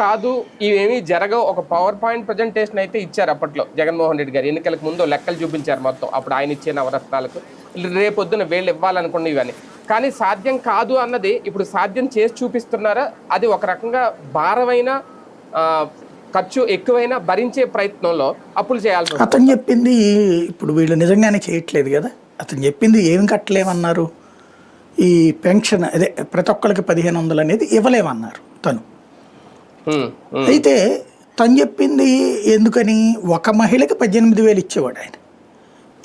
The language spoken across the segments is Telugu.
కాదు ఇవేమీ జరగవు. ఒక పవర్ పాయింట్ ప్రజెంటేషన్ అయితే ఇచ్చారు అప్పట్లో జగన్మోహన్ రెడ్డి గారు. ఎన్నికలకు ముందు లెక్కలు చూపించారు మొత్తం. అప్పుడు ఆయన ఇచ్చే నవరత్నాలకు. రేపొద్దున వీళ్ళు ఇవ్వాలనుకున్న ఇవన్నీ. కానీ సాధ్యం కాదు అన్నది ఇప్పుడు సాధ్యం చేసి చూపిస్తున్నారా? అది ఒక రకంగా భారమైన ఖర్చు ఎక్కువైనా భరించే ప్రయత్నంలో అప్పులు చేయాల్సి అతను చెప్పింది ఇప్పుడు వీళ్ళు నిజంగానే చేయట్లేదు కదా? అతను చెప్పింది ఏం కట్టలేమన్నారు? ఈ పెన్షన్ అదే ప్రతి ఒక్కరికి పదిహేను వందలు అనేది ఇవ్వలేమన్నారు తను. అయితే తను చెప్పింది ఎందుకని? ఒక మహిళకి పద్దెనిమిది వేలు ఇచ్చేవాడు ఆయన.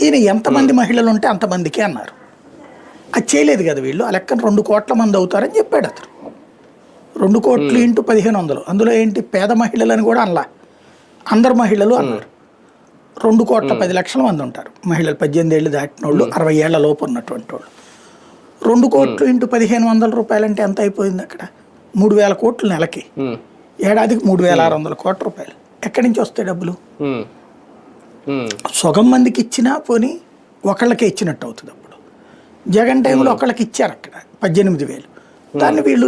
ఈయన ఎంతమంది మహిళలు ఉంటే అంతమందికి అన్నారు. అది చేయలేదు కదా వీళ్ళు ఆ లెక్కన రెండు కోట్ల మంది అవుతారని చెప్పాడు అతను. రెండు కోట్లు ఇంటూ పదిహేను వందలు. అందులో ఏంటి? పేద మహిళలని కూడా అనలా. అందరు మహిళలు అన్నారు. రెండు కోట్ల పది లక్షల మంది ఉంటారు. మహిళలు పద్దెనిమిది ఏళ్ళు దాటిన వాళ్ళు అరవై ఏళ్ళ లోపు ఉన్నటువంటి వాళ్ళు. రెండు కోట్లు ఇంటూ పదిహేను వందల రూపాయలంటే ఎంత అయిపోయింది అక్కడ? మూడు వేల కోట్లు నెలకి. ఏడాదికి మూడు వేల ఆరు వందల కోట్ల రూపాయలు. ఎక్కడి నుంచి వస్తాయి డబ్బులు? సగం మందికి ఇచ్చినా పోనీ ఒకళ్ళకే ఇచ్చినట్టు అవుతుంది అప్పుడు. జగన్ టైంలో ఒకళ్ళకి ఇచ్చారు అక్కడ పద్దెనిమిది వేలు. దాన్ని వీళ్ళు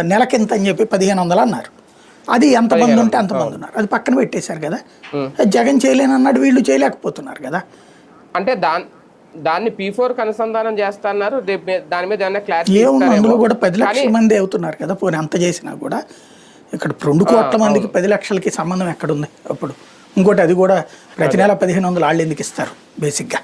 నెలకింత అని చెప్పి పదిహేను వందలు అన్నారు. అది ఎంతమంది ఉంటే అంతమంది ఉన్నారు. అది పక్కన పెట్టేశారు కదా. జగన్ చేయలేనన్నాడు వీళ్ళు చేయలేకపోతున్నారు కదా. అంటే దాని దాన్ని పీ ఫోర్ అనుసంధానం చేస్తా అన్నారు రేపు మీ- దాని మీద ఏమైనా క్లారిటీ ఏముంది? అందులో కూడా పది లక్షల మంది అవుతున్నారు కదా పోనీ అంత చేసినా కూడా. ఇక్కడ రెండు కోట్ల మందికి పది లక్షలకి సంబంధం ఎక్కడుంది అప్పుడు? ఇంకోటి అది కూడా ప్రతి నెల పదిహేను వందలు వాళ్ళు ఎందుకు ఇస్తారు బేసిక్గా